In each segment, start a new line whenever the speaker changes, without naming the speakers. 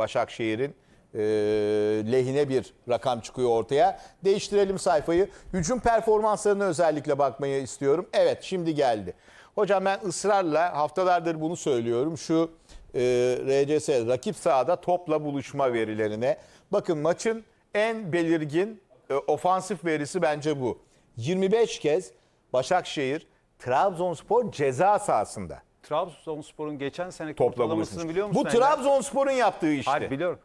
Başakşehir'in e, lehine bir rakam çıkıyor ortaya. Değiştirelim sayfayı. Hücum performanslarına özellikle bakmayı istiyorum. Evet şimdi geldi. Hocam ben ısrarla haftalardır bunu söylüyorum. Şu e, RCS rakip sahada topla buluşma verilerine. Bakın maçın en belirgin e, ofansif verisi bence bu. 25 kez Başakşehir Trabzonspor ceza sahasında
Trabzonspor'un geçen seneki ortalamasını biliyor musun?
Bu? Trabzonspor'un yaptığı işte.
Hayır biliyorum.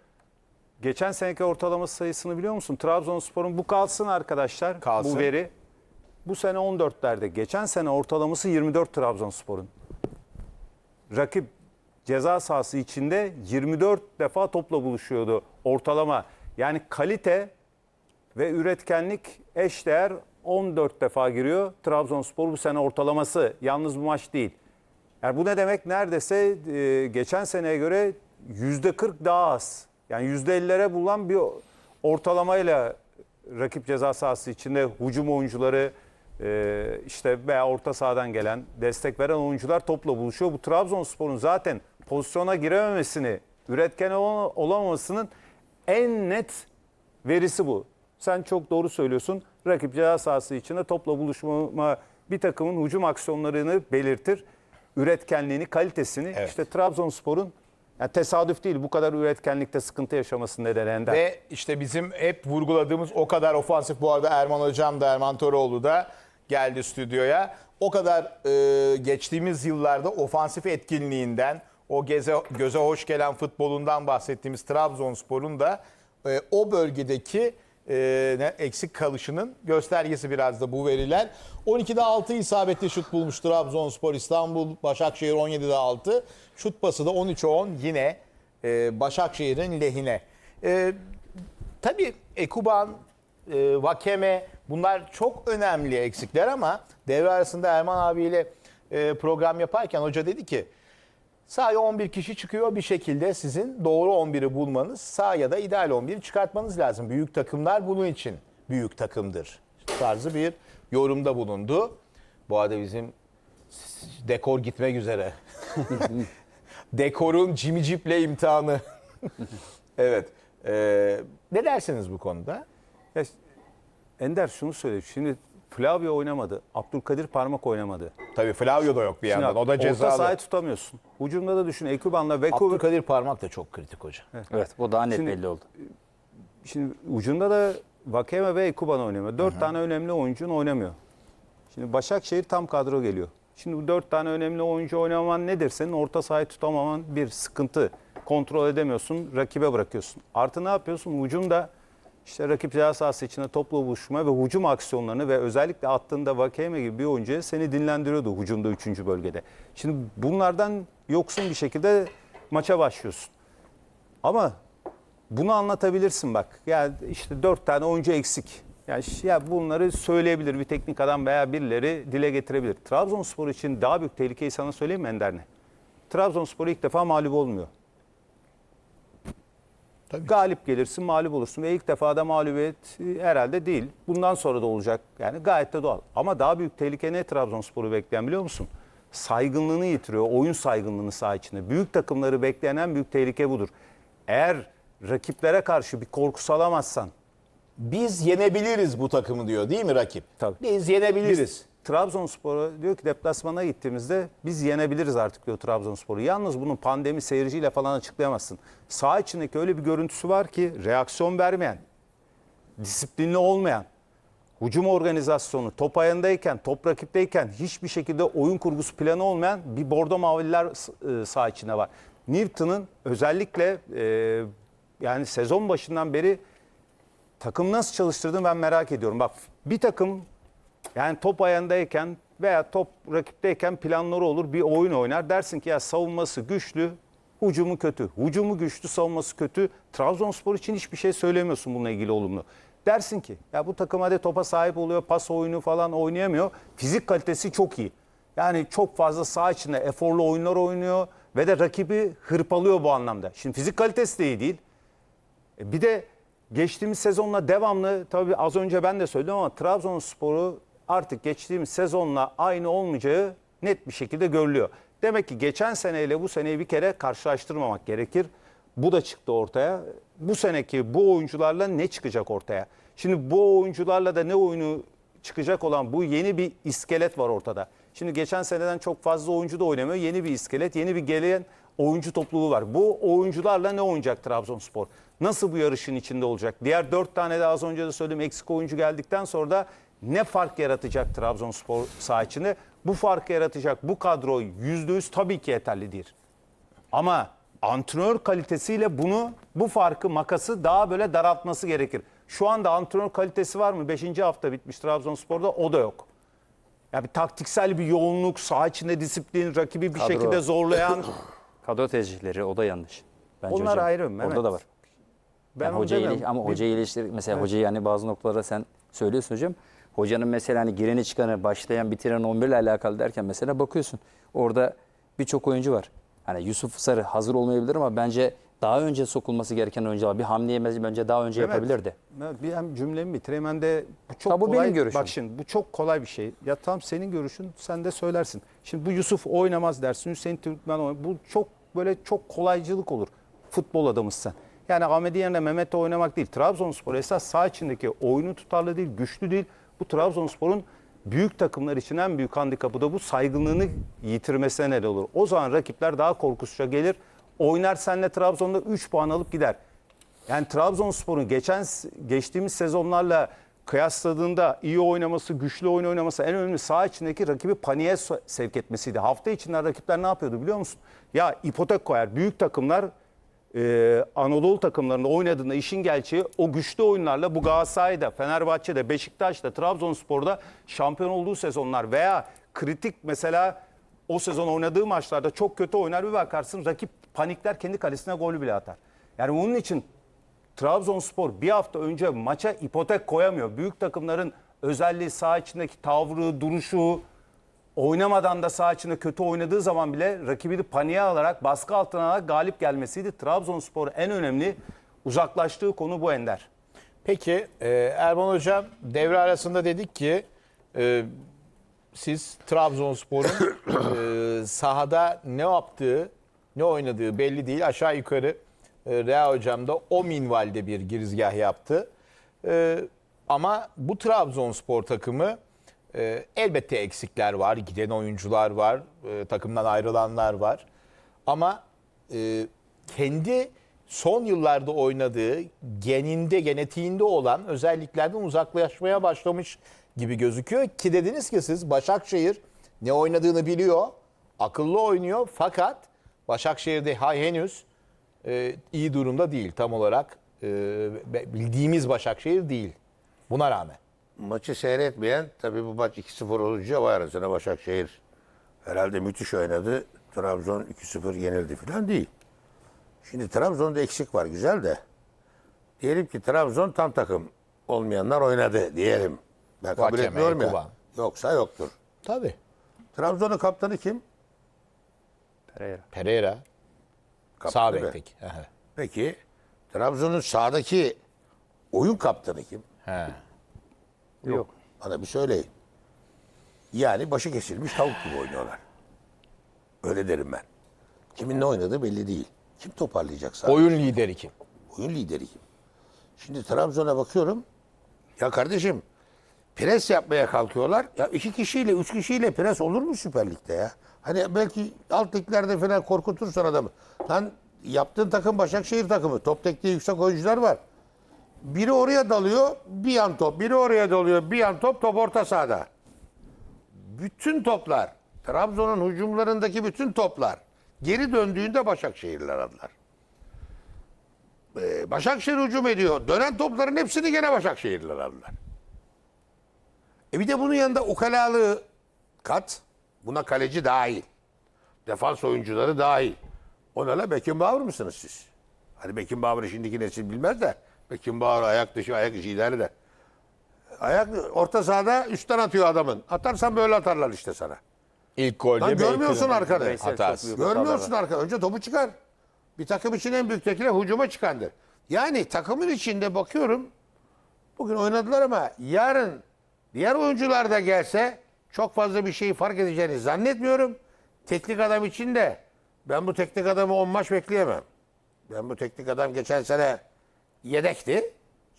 Geçen seneki ortalaması sayısını biliyor musun? Trabzonspor'un bu kalsın arkadaşlar.
Kalsın.
Bu veri. Bu sene 14'lerde. Geçen sene ortalaması 24 Trabzonspor'un. Rakip ceza sahası içinde 24 defa topla buluşuyordu ortalama. Yani kalite ve üretkenlik eşdeğer 14 defa giriyor. Trabzonspor bu sene ortalaması. Yalnız bu maç değil. Yani bu ne demek? Neredeyse e, geçen seneye göre %40 daha az. Yani %50'lere bulan bir ortalamayla rakip ceza sahası içinde hücum oyuncuları e, işte veya orta sahadan gelen destek veren oyuncular topla buluşuyor. Bu Trabzonspor'un zaten pozisyona girememesini, üretken ol- olamamasının en net verisi bu. Sen çok doğru söylüyorsun. Rakip ceza sahası içinde topla buluşma bir takımın hücum aksiyonlarını belirtir. Üretkenliğini, kalitesini.
Evet.
İşte Trabzonspor'un yani tesadüf değil bu kadar üretkenlikte sıkıntı yaşaması nedeni Ender.
Ve işte bizim hep vurguladığımız o kadar ofansif bu arada Erman Hocam da Erman Toroğlu da geldi stüdyoya. O kadar e, geçtiğimiz yıllarda ofansif etkinliğinden, o geze, göze hoş gelen futbolundan bahsettiğimiz Trabzonspor'un da e, o bölgedeki e, eksik kalışının göstergesi biraz da bu veriler. 12'de 6 isabetli şut bulmuş Trabzonspor, İstanbul, Başakşehir 17'de 6. Şut pası da 13'e 10 yine e, Başakşehir'in lehine. E, tabii Ekuban, e, Vakeme bunlar çok önemli eksikler ama devre arasında Erman abiyle e, program yaparken hoca dedi ki sahaya 11 kişi çıkıyor bir şekilde sizin doğru 11'i bulmanız sahaya da ideal 11'i çıkartmanız lazım. Büyük takımlar bunun için büyük takımdır tarzı bir yorumda bulundu. Bu arada bizim dekor gitmek üzere. Dekorun cimiciple imtihanı. evet. Ee, ne dersiniz bu konuda?
Ya, Ender şunu söyleyeyim. Şimdi Flavio oynamadı. Abdülkadir Parmak oynamadı.
Tabii Flavio da yok bir
Şimdi
yandan. O da
Orta
cezalı.
sahayı tutamıyorsun. Hücumda da düşün. Ekuban'la Veko.
Abdülkadir Parmak da çok kritik hoca.
Evet bu daha net
Şimdi-
belli oldu.
Şimdi ucunda da Vakeme ve Ekuban oynamıyor. Dört tane önemli oyuncun oynamıyor. Şimdi Başakşehir tam kadro geliyor. Şimdi bu dört tane önemli oyuncu oynamaman nedir? Senin orta sahayı tutamaman bir sıkıntı. Kontrol edemiyorsun, rakibe bırakıyorsun. Artı ne yapıyorsun? Ucunda işte rakip ceza sahası içinde topla buluşma ve hücum aksiyonlarını ve özellikle attığında Vakeme gibi bir oyuncu seni dinlendiriyordu hücumda 3. bölgede. Şimdi bunlardan yoksun bir şekilde maça başlıyorsun. Ama bunu anlatabilirsin bak. Yani işte dört tane oyuncu eksik. Yani ya bunları söyleyebilir bir teknik adam veya birileri dile getirebilir. Trabzonspor için daha büyük tehlikeyi sana söyleyeyim mi Ender ne? Trabzonspor ilk defa mağlup olmuyor.
Tabii.
Galip gelirsin, mağlup olursun ve ilk defa da mağlubiyet e, herhalde değil. Bundan sonra da olacak. Yani gayet de doğal. Ama daha büyük tehlike ne Trabzonspor'u bekleyen biliyor musun? Saygınlığını yitiriyor. Oyun saygınlığını saha içinde. Büyük takımları bekleyen en büyük tehlike budur. Eğer rakiplere karşı bir korku salamazsan,
Biz yenebiliriz bu takımı diyor değil mi rakip?
Tabii.
Biz yenebiliriz.
Trabzonspor'a diyor ki deplasmana gittiğimizde biz yenebiliriz artık diyor Trabzonspor'u. Yalnız bunun pandemi seyirciyle falan açıklayamazsın. Saha içindeki öyle bir görüntüsü var ki reaksiyon vermeyen, disiplinli olmayan, hücum organizasyonu top ayağındayken, top rakipteyken hiçbir şekilde oyun kurgusu planı olmayan bir bordo mavililer e, saha içinde var. Newton'ın özellikle e, yani sezon başından beri takım nasıl çalıştırdığını ben merak ediyorum. Bak bir takım yani top ayağındayken veya top rakipteyken planları olur bir oyun oynar. Dersin ki ya savunması güçlü, hücumu kötü. Hücumu güçlü, savunması kötü. Trabzonspor için hiçbir şey söylemiyorsun bununla ilgili olumlu. Dersin ki ya bu takım hadi topa sahip oluyor, pas oyunu falan oynayamıyor. Fizik kalitesi çok iyi. Yani çok fazla saha içinde eforlu oyunlar oynuyor ve de rakibi hırpalıyor bu anlamda. Şimdi fizik kalitesi de iyi değil. E Bir de geçtiğimiz sezonla devamlı tabii az önce ben de söyledim ama Trabzonspor'u artık geçtiğimiz sezonla aynı olmayacağı net bir şekilde görülüyor. Demek ki geçen seneyle bu seneyi bir kere karşılaştırmamak gerekir. Bu da çıktı ortaya. Bu seneki bu oyuncularla ne çıkacak ortaya? Şimdi bu oyuncularla da ne oyunu çıkacak olan bu yeni bir iskelet var ortada. Şimdi geçen seneden çok fazla oyuncu da oynamıyor. Yeni bir iskelet, yeni bir gelen oyuncu topluluğu var. Bu oyuncularla ne oynayacak Trabzonspor? Nasıl bu yarışın içinde olacak? Diğer dört tane de az önce de söyledim eksik oyuncu geldikten sonra da ne fark yaratacak Trabzonspor saha içinde? Bu farkı yaratacak bu kadro %100 tabii ki yeterli değil. Ama antrenör kalitesiyle bunu bu farkı makası daha böyle daraltması gerekir. Şu anda antrenör kalitesi var mı? 5. hafta bitmiş Trabzonspor'da o da yok. Ya bir taktiksel bir yoğunluk, saha içinde disiplin, rakibi bir
Kadro.
şekilde zorlayan.
Kadro tercihleri o da yanlış. Bence
Onlar
hocam.
ayrı, Mehmet.
Orada da var.
Ben
Yani
onu
hoca iyileş, ama
Bir-
hoca iyileştir. Mesela hocayı yani bazı noktalara sen söylüyorsun hocam. Hocanın mesela hani gireni çıkanı, başlayan, bitiren 11 ile alakalı derken mesela bakıyorsun. Orada birçok oyuncu var. Hani Yusuf Sarı hazır olmayabilir ama bence daha önce sokulması gereken oyuncular bir hamleyi bence daha önce
Mehmet,
yapabilirdi.
Mehmet, bir hem cümlemi bitireyim hem de bu çok
Ha, bu
kolay.
benim görüşüm.
Bak şimdi bu çok kolay bir şey. Ya tam senin görüşün sen de söylersin. Şimdi bu Yusuf oynamaz dersin. Hüseyin Türkmen oynamaz. Bu çok böyle çok kolaycılık olur. Futbol adamısın. Yani Ahmet'in yerine Mehmet'le oynamak değil. Trabzonspor esas sağ içindeki oyunu tutarlı değil, güçlü değil. Bu Trabzonspor'un büyük takımlar için en büyük handikapı da bu saygınlığını yitirmesine neden olur. O zaman rakipler daha korkusuzca gelir. Oynar senle Trabzon'da 3 puan alıp gider. Yani Trabzonspor'un geçen geçtiğimiz sezonlarla kıyasladığında iyi oynaması, güçlü oyun oynaması en önemli saha içindeki rakibi paniğe sevk etmesiydi. Hafta içinde rakipler ne yapıyordu biliyor musun? Ya ipotek koyar. Büyük takımlar e, Anadolu takımlarında oynadığında işin gerçeği o güçlü oyunlarla bu Galatasaray'da, Fenerbahçe'de, Beşiktaş'ta, Trabzonspor'da şampiyon olduğu sezonlar veya kritik mesela o sezon oynadığı maçlarda çok kötü oynar bir bakarsın rakip panikler kendi kalesine golü bile atar. Yani onun için Trabzonspor bir hafta önce maça ipotek koyamıyor. Büyük takımların özelliği saha içindeki tavrı, duruşu, oynamadan da saha içinde kötü oynadığı zaman bile rakibini paniğe alarak, baskı altına alarak galip gelmesiydi. Trabzonspor en önemli uzaklaştığı konu bu Ender.
Peki e, Erman Hocam devre arasında dedik ki e, siz Trabzonspor'un e, sahada ne yaptığı, ne oynadığı belli değil. Aşağı yukarı e, Rea Hocam da o minvalde bir girizgah yaptı. E, ama bu Trabzonspor takımı e, elbette eksikler var. Giden oyuncular var. e, takımdan ayrılanlar var. Ama e, kendi son yıllarda oynadığı geninde, genetiğinde olan özelliklerden uzaklaşmaya başlamış gibi gözüküyor. Ki dediniz ki siz Başakşehir ne oynadığını biliyor, akıllı oynuyor fakat Başakşehir'de ha, henüz e, iyi durumda değil tam olarak. E, bildiğimiz Başakşehir değil. Buna rağmen.
Maçı seyretmeyen tabii bu maç 2-0 olunca vay arasına Başakşehir herhalde müthiş oynadı. Trabzon 2-0 yenildi falan değil. Şimdi Trabzon'da eksik var güzel de. Diyelim ki Trabzon tam takım olmayanlar oynadı diyelim. Ben kabul
Vakeme,
etmiyorum ya.
Ekuban.
Yoksa yoktur.
Tabii.
Trabzon'un kaptanı kim?
Pereira.
Pereira. Sağ
Kaptanı be.
bekteki. He.
Peki Trabzon'un sağdaki oyun kaptanı kim?
He.
Yok.
Bana bir söyleyin. Yani başı kesilmiş tavuk gibi oynuyorlar. Öyle derim ben. Kimin ne oynadığı belli değil. Kim toparlayacak sahayı?
Oyun lideri kim?
Oyun lideri kim? Şimdi Trabzon'a bakıyorum. Ya kardeşim pres yapmaya kalkıyorlar. Ya iki kişiyle, üç kişiyle pres olur mu Süper Lig'de ya? Hani belki alt liglerde falan korkutursan adamı. Lan yaptığın takım Başakşehir takımı. Top tekniği yüksek oyuncular var. Biri oraya dalıyor, bir yan top. Biri oraya dalıyor, bir yan top, top orta sahada. Bütün toplar, Trabzon'un hücumlarındaki bütün toplar geri döndüğünde Başakşehirler aldılar. Ee, Başakşehir hücum ediyor. Dönen topların hepsini gene Başakşehirler aldılar. E bir de bunun yanında ukalalığı kat. Buna kaleci dahil. Defans oyuncuları dahil. Ona la Beckenbauer mısınız siz? Hani Beckenbauer'ı şimdiki nesil bilmez de Beckenbauer ayak dışı ayak içi idare de. Ayak orta sahada üstten atıyor adamın. Atarsan böyle atarlar işte sana.
İlk golde
Lan görmüyorsun arkada.
hatası.
Görmüyorsun arka. Önce topu çıkar. Bir takım için en büyük tekne hücuma çıkandır. Yani takımın içinde bakıyorum. Bugün oynadılar ama yarın diğer oyuncular da gelse çok fazla bir şey fark edeceğini zannetmiyorum. Teknik adam için de ben bu teknik adamı 10 maç bekleyemem. Ben bu teknik adam geçen sene yedekti.